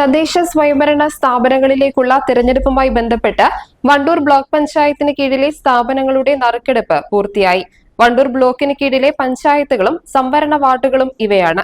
തദ്ദേശ സ്വയംഭരണ സ്ഥാപനങ്ങളിലേക്കുള്ള തിരഞ്ഞെടുപ്പുമായി ബന്ധപ്പെട്ട് വണ്ടൂർ ബ്ലോക്ക് പഞ്ചായത്തിന് കീഴിലെ സ്ഥാപനങ്ങളുടെ നറുക്കെടുപ്പ് പൂർത്തിയായി. വണ്ടൂർ ബ്ലോക്കിന് കീഴിലെ പഞ്ചായത്തുകളും സംവരണ വാർഡുകളും ഇവയാണ്.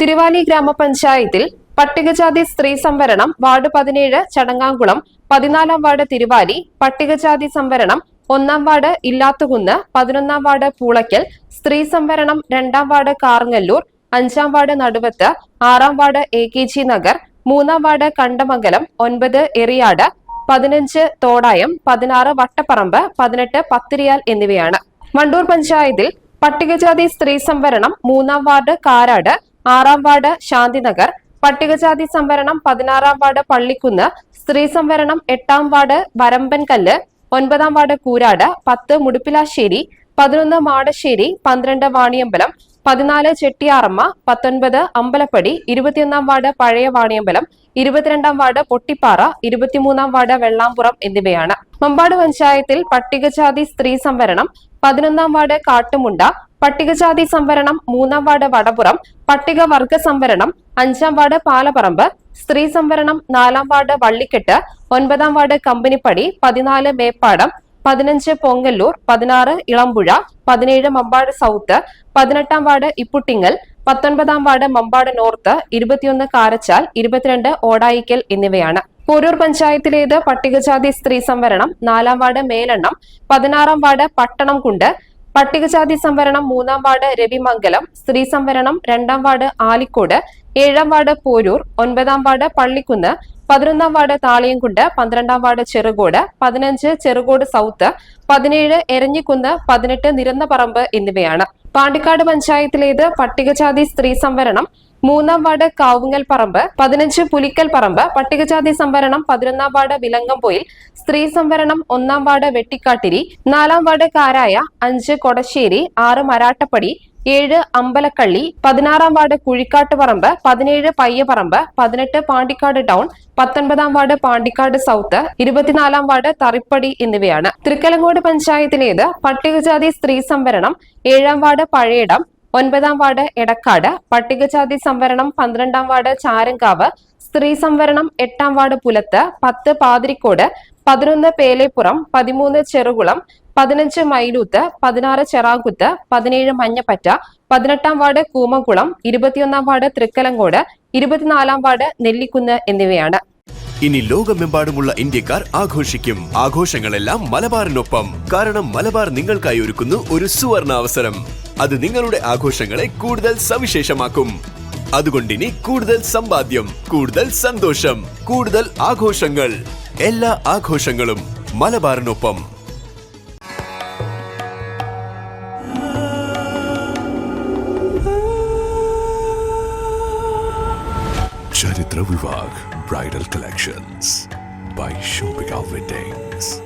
തിരുവാലി ഗ്രാമപഞ്ചായത്തിൽ പട്ടികജാതി സ്ത്രീ സംവരണം വാർഡ് പതിനേഴ് ചടങ്ങാംകുളം പതിനാലാം വാർഡ് തിരുവാലി പട്ടികജാതി സംവരണം ഒന്നാം വാർഡ് ഇല്ലാത്തുകുന്ന് പതിനൊന്നാം വാർഡ് പൂളയ്ക്കൽ സ്ത്രീ സംവരണം രണ്ടാം വാർഡ് കാർങ്ങല്ലൂർ അഞ്ചാം വാർഡ് നടുവത്ത് ആറാം ward A K G Nagar മൂന്നാം വാർഡ് കണ്ടമംഗലം ഒൻപത് എറിയാട് പതിനഞ്ച് തോടായം പതിനാറ് വട്ടപ്പറമ്പ് പതിനെട്ട് പത്തിരിയാൽ എന്നിവയാണ്. വണ്ടൂർ പഞ്ചായത്തിൽ പട്ടികജാതി സ്ത്രീ സംവരണം മൂന്നാം വാർഡ് കാരാട് ആറാം വാർഡ് ശാന്തിനഗർ പട്ടികജാതി സംവരണം പതിനാറാം വാർഡ് പള്ളിക്കുന്ന് സ്ത്രീ സംവരണം എട്ടാം വാർഡ് വരമ്പൻകല്ല് ഒൻപതാം വാർഡ് കൂരാട് പത്ത് മുടുപ്പിലാശ്ശേരി പതിനൊന്ന് മാടശ്ശേരി പന്ത്രണ്ട് വാണിയമ്പലം പതിനാല് ചെട്ടിയാറമ്മ പത്തൊൻപത് അമ്പലപ്പടി ഇരുപത്തിയൊന്നാം വാർഡ് പഴയ വാണിയമ്പലം ഇരുപത്തിരണ്ടാം വാർഡ് പൊട്ടിപ്പാറ ഇരുപത്തിമൂന്നാം വാർഡ് വെള്ളാമ്പുറം എന്നിവയാണ്. മമ്പാട് പഞ്ചായത്തിൽ പട്ടികജാതി സ്ത്രീ സംവരണം പതിനൊന്നാം വാർഡ് കാട്ടുമുണ്ട പട്ടികജാതി സംവരണം മൂന്നാം വാർഡ് വടപുറം പട്ടികവർഗ സംവരണം അഞ്ചാം വാർഡ് പാലപ്പറമ്പ് സ്ത്രീ സംവരണം നാലാം വാർഡ് വള്ളിക്കെട്ട് ഒൻപതാം വാർഡ് കമ്പനിപ്പടി പതിനാല് മേപ്പാടം പതിനഞ്ച് പൊങ്കല്ലൂർ പതിനാറ് ഇളമ്പുഴ പതിനേഴ് മമ്പാട് സൗത്ത് പതിനെട്ടാം വാർഡ് ഇപ്പുട്ടിങ്ങൽ പത്തൊൻപതാം വാർഡ് മമ്പാട് നോർത്ത് ഇരുപത്തിയൊന്ന് കാരച്ചാൽ ഇരുപത്തിരണ്ട് ഓടായിക്കൽ എന്നിവയാണ്. പോരൂർ പഞ്ചായത്തിലേത് പട്ടികജാതി സ്ത്രീ സംവരണം നാലാം വാർഡ് മേലെണ്ണം പതിനാറാം വാർഡ് പട്ടണം കുണ്ട് പട്ടികജാതി സംവരണം മൂന്നാം വാർഡ് രവിമംഗലം സ്ത്രീ സംവരണം രണ്ടാം വാർഡ് ആലിക്കോട് ഏഴാം വാർഡ് പോരൂർ ഒൻപതാം വാർഡ് പള്ളിക്കുന്ന് പതിനൊന്നാം വാർഡ് താളിയംകുണ്ട് പന്ത്രണ്ടാം വാർഡ് ചെറുകോട് പതിനഞ്ച് ചെറുകോട് സൗത്ത് പതിനേഴ് എരഞ്ഞിക്കുന്ന് പതിനെട്ട് നിരന്നപറമ്പ് എന്നിവയാണ്. പാണ്ടിക്കാട് പഞ്ചായത്തിലേത് പട്ടികജാതി സ്ത്രീ സംവരണം മൂന്നാം വാർഡ് കാവുങ്ങൽ പറമ്പ് പതിനഞ്ച് പുലിക്കൽ പറമ്പ് പട്ടികജാതി സംവരണം പതിനൊന്നാം വാർഡ് വിലങ്ങംപൊയിൽ സ്ത്രീ സംവരണം ഒന്നാം വാർഡ് വെട്ടിക്കാട്ടിരി നാലാം വാർഡ് കാരായ അഞ്ച് കൊടശ്ശേരി ആറ് മരാട്ടപ്പടി ഏഴ് അമ്പലക്കള്ളി പതിനാറാം വാർഡ് കുഴിക്കാട്ട് പറമ്പ് പതിനേഴ് പയ്യപറമ്പ് പതിനെട്ട് പാണ്ടിക്കാട് ടൗൺ പത്തൊൻപതാം വാർഡ് പാണ്ടിക്കാട് സൗത്ത് ഇരുപത്തിനാലാം വാർഡ് തറിപ്പടി എന്നിവയാണ്. തൃക്കലങ്ങോട് പഞ്ചായത്തിലേത് പട്ടികജാതി സ്ത്രീ സംവരണം ഏഴാം വാർഡ് പഴയടം ഒൻപതാം വാർഡ് എടക്കാട് പട്ടികജാതി സംവരണം പന്ത്രണ്ടാം വാർഡ് ചാരങ്കാവ് സ്ത്രീ സംവരണം എട്ടാം വാർഡ് പുലത്ത് പത്ത് പാതിരിക്കോട് പതിനൊന്ന് പേലേപ്പുറം പതിമൂന്ന് ചെറുകുളം പതിനഞ്ച് മൈലൂത്ത് പതിനാറ് ചെറാകുത്ത് പതിനേഴ് മഞ്ഞപ്പറ്റ പതിനെട്ടാം വാർഡ് കൂമംകുളം ഇരുപത്തിയൊന്നാം വാർഡ് തൃക്കലങ്കോട് ഇരുപത്തിനാലാം വാർഡ് നെല്ലിക്കുന്ന് എന്നിവയാണ്. ഇനി ലോകമെമ്പാടുമുള്ള ഇന്ത്യക്കാർ ആഘോഷിക്കും. ആഘോഷങ്ങളെല്ലാം മലബാറിനൊപ്പം. കാരണം മലബാർ നിങ്ങൾക്കായി ഒരുക്കുന്നു ഒരു സുവർണ അവസരം അത് നിങ്ങളുടെ ആഘോഷങ്ങളെ കൂടുതൽ സവിശേഷമാക്കും. അതുകൊണ്ടിനി കൂടുതൽ സമ്പാദ്യം കൂടുതൽ സന്തോഷം കൂടുതൽ ആഘോഷങ്ങൾ. എല്ലാ ആഘോഷങ്ങളും മലബാറിനൊപ്പം. Ravi Bridal Collections by Shobika Weddings.